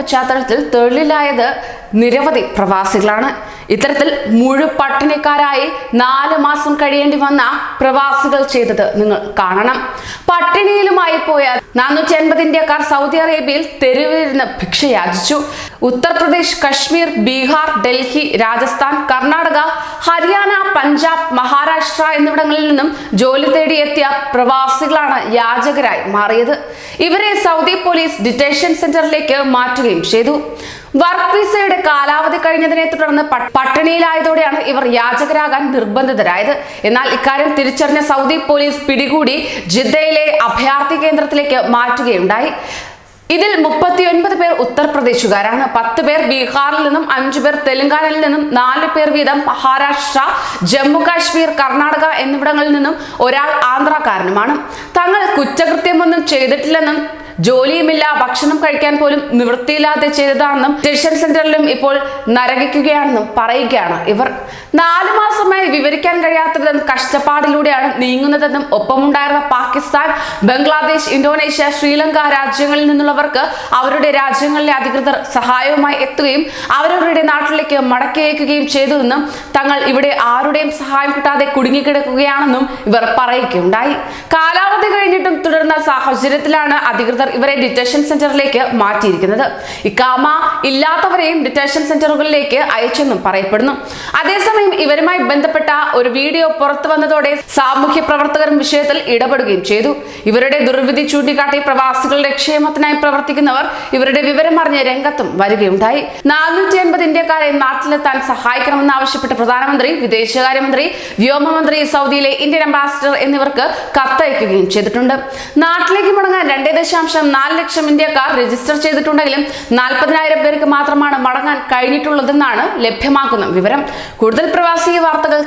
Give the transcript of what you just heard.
പശ്ചാത്തലത്തിൽ തൊഴിലിലായത് നിരവധി പ്രവാസികളാണ്. ഇത്തരത്തിൽ മുഴുപട്ടിണിക്കാരായി നാല് മാസം കഴിയേണ്ടി വന്ന പ്രവാസികൾ ചെയ്തത് നിങ്ങൾ കാണണം. പട്ടിണിയിലുമായി പോയ നാനൂറ്റി അൻപത് ഇന്ത്യക്കാർ സൗദി അറേബ്യയിൽ തെരുവിലിരുന്ന് ഭിക്ഷയാചിച്ചു. ഉത്തർപ്രദേശ് കശ്മീർ ബീഹാർ ഡൽഹി രാജസ്ഥാൻ കർണാടക ഹരിയാന പഞ്ചാബ് മഹാരാഷ്ട്ര എന്നിവിടങ്ങളിൽ നിന്നും ജോലി തേടി എത്തിയ പ്രവാസികളാണ് യാചകരായി മാറിയത്. ഇവരെ സൗദി പോലീസ് ഡിറ്റൻഷൻ സെന്ററിലേക്ക് മാറ്റുകയും ചെയ്തു. വർക്ക് വിസയുടെ കാലാവധി കഴിഞ്ഞതിനെ തുടർന്ന് പട്ടിണിയിലായതോടെയാണ് ഇവർ യാചകരാകാൻ നിർബന്ധിതരായത്. എന്നാൽ ഇക്കാര്യം തിരിച്ചറിഞ്ഞ സൗദി പോലീസ് പിടികൂടി ജിദ്ദയിലെ അഭയാർത്ഥി കേന്ദ്രത്തിലേക്ക് മാറ്റുകയുണ്ടായി. ഇതിൽ മുപ്പത്തിയൊൻപത് പേർ ഉത്തർപ്രദേശുകാരാണ്. പത്ത് പേർ ബീഹാറിൽ നിന്നും അഞ്ചു പേർ തെലങ്കാനയിൽ നിന്നും നാല് പേർ വീതം മഹാരാഷ്ട്ര ജമ്മു കാശ്മീർ കർണാടക എന്നിവിടങ്ങളിൽ നിന്നും ഒരാൾ ആന്ധ്രാക്കാരനുമാണ്. തങ്ങൾ കുറ്റകൃത്യമൊന്നും ചെയ്തിട്ടില്ലെന്നും ജോലിയുമില്ല ഭക്ഷണം കഴിക്കാൻ പോലും നിവൃത്തിയില്ലാതെ ചെയ്തതാണെന്നും ഡിറ്റൻഷൻ സെന്ററിലും ഇപ്പോൾ നരകിക്കുകയാണെന്നും പറയുകയാണ് ഇവർ. നാലു മാസമായി വിവരിക്കാൻ കഴിയാത്തതും കഷ്ടപ്പാടിലൂടെയാണ് നീങ്ങുന്നതെന്നും ഒപ്പമുണ്ടായിരുന്ന പാകിസ്ഥാൻ ബംഗ്ലാദേശ് ഇന്തോനേഷ്യ ശ്രീലങ്ക രാജ്യങ്ങളിൽ നിന്നുള്ളവർക്ക് അവരുടെ രാജ്യങ്ങളിലെ അധികൃതർ സഹായവുമായി എത്തുകയും അവരവരുടെ നാട്ടിലേക്ക് മടക്കി അയക്കുകയും ചെയ്തുവെന്നും തങ്ങൾ ഇവിടെ ആരുടെയും സഹായം കിട്ടാതെ കുടുങ്ങിക്കിടക്കുകയാണെന്നും ഇവർ പറയുകയുണ്ടായി. കാലാവധി കഴിഞ്ഞിട്ടും തുടർന്ന സാഹചര്യത്തിലാണ് അധികൃതർ ഇവരെ ഡിറ്റൻഷൻ സെന്ററിലേക്ക് മാറ്റിയിരിക്കുന്നത്. ഇക്കാമ ഇല്ലാത്തവരെയും ഡിറ്റൻഷൻ സെന്ററുകളിലേക്ക് അയച്ചെന്നും പറയപ്പെടുന്നു. അതേസമയം ഇവരുമായി ബന്ധപ്പെട്ട ഒരു വീഡിയോ പുറത്തു വന്നതോടെ സാമൂഹ്യ പ്രവർത്തകരും വിഷയത്തിൽ ഇടപെടുകയും ചെയ്തു. ഇവരുടെ ദുർവിധി ചൂണ്ടിക്കാട്ടി പ്രവാസികളുടെ ക്ഷേമത്തിനായി പ്രവർത്തിക്കുന്നവർ ഇവരുടെ വിവരം അറിഞ്ഞ് രംഗത്തും വരികയുണ്ടായി. നാനൂറ്റി അൻപത് ഇന്ത്യക്കാരെ നാട്ടിലെത്താൻ സഹായിക്കണമെന്ന് ആവശ്യപ്പെട്ട് പ്രധാനമന്ത്രി വിദേശകാര്യമന്ത്രി വ്യോമമന്ത്രി സൗദിയിലെ ഇന്ത്യൻ അംബാസിഡർ എന്നിവർക്ക് കത്തയക്കുകയും ചെയ്തിട്ടുണ്ട്. നാട്ടിലേക്ക് മടങ്ങാൻ രണ്ടേ ദശാംശം നാല് ലക്ഷം ഇന്ത്യക്കാർ രജിസ്റ്റർ ചെയ്തിട്ടുണ്ടെങ്കിലും നാൽപ്പതിനായിരം പേർക്ക് മാത്രമാണ് മടങ്ങാൻ കഴിഞ്ഞിട്ടുള്ളതെന്നാണ് ലഭ്യമാക്കുന്ന വിവരം. കൂടുതൽ പ്രവാസി